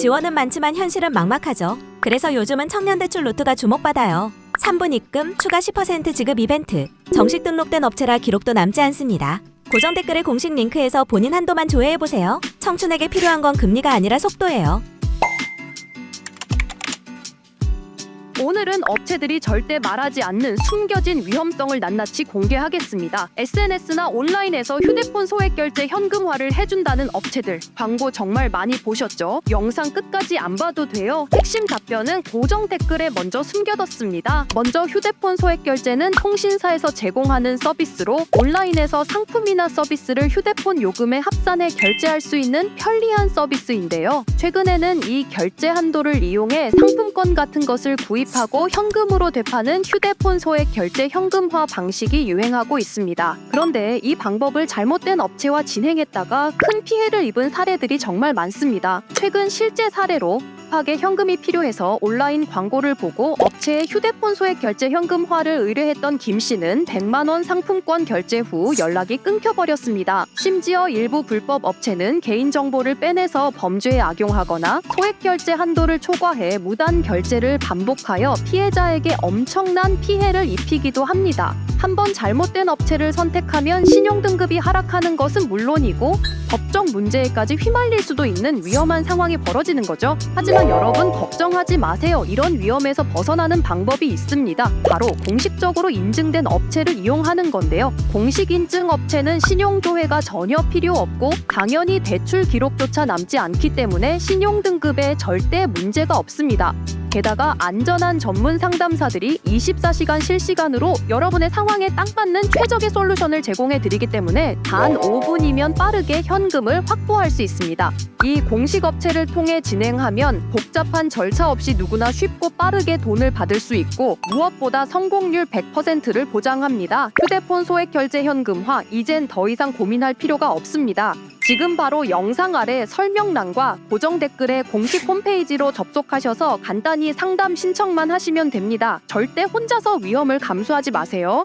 지원은 많지만 현실은 막막하죠. 그래서 요즘은 청년대출 노트가 주목받아요. 3분 입금, 추가 10% 지급 이벤트. 정식 등록된 업체라 기록도 남지 않습니다. 고정 댓글의 공식 링크에서 본인 한도만 조회해보세요. 청춘에게 필요한 건 금리가 아니라 속도예요. 오늘은 업체들이 절대 말하지 않는 숨겨진 위험성을 낱낱이 공개하겠습니다. SNS나 온라인에서 휴대폰 소액 결제 현금화를 해준다는 업체들 광고 정말 많이 보셨죠? 영상 끝까지 안 봐도 돼요. 핵심 답변은 고정 댓글에 먼저 숨겨뒀습니다. 먼저 휴대폰 소액 결제는 통신사에서 제공하는 서비스로 온라인에서 상품이나 서비스를 휴대폰 요금에 합산해 결제할 수 있는 편리한 서비스인데요. 최근에는 이 결제 한도를 이용해 상품권 같은 것을 구입 하고 현금으로 되파는 휴대폰 소액 결제 현금화 방식이 유행하고 있습니다. 그런데 이 방법을 잘못된 업체와 진행했다가 큰 피해를 입은 사례들이 정말 많습니다. 최근 실제 사례로 급하게 현금이 필요해서 온라인 광고를 보고 업체에 휴대폰 소액 결제 현금화를 의뢰했던 김 씨는 100만 원 상품권 결제 후 연락이 끊겨버렸습니다. 심지어 일부 불법 업체는 개인 정보를 빼내서 범죄에 악용하거나 소액 결제 한도를 초과해 무단 결제를 반복하여 피해자에게 엄청난 피해를 입히기도 합니다. 한번 잘못된 업체를 선택하면 신용 등급이 하락하는 것은 물론이고 법적 문제에까지 휘말릴 수도 있는 위험한 상황이 벌어지는 거죠. 하지만 여러분 걱정하지 마세요. 이런 위험에서 벗어나는 방법이 있습니다. 바로 공식적으로 인증된 업체를 이용하는 건데요. 공식 인증 업체는 신용 조회가 전혀 필요 없고 당연히 대출 기록조차 남지 않기 때문에 신용 등급에 절대 문제가 없습니다. 게다가 안전한 전문 상담사들이 24시간 실시간으로 여러분의 상황에 딱 맞는 최적의 솔루션을 제공해 드리기 때문에 단 5분이면 빠르게 현금을 확보할 수 있습니다. 이 공식 업체를 통해 진행하면 복잡한 절차 없이 누구나 쉽고 빠르게 돈을 받을 수 있고 무엇보다 성공률 100%를 보장합니다. 휴대폰 소액 결제 현금화 이젠 더 이상 고민할 필요가 없습니다. 지금 바로 영상 아래 설명란과 고정 댓글에 공식 홈페이지로 접속하셔서 간단히 상담 신청만 하시면 됩니다. 절대 혼자서 위험을 감수하지 마세요.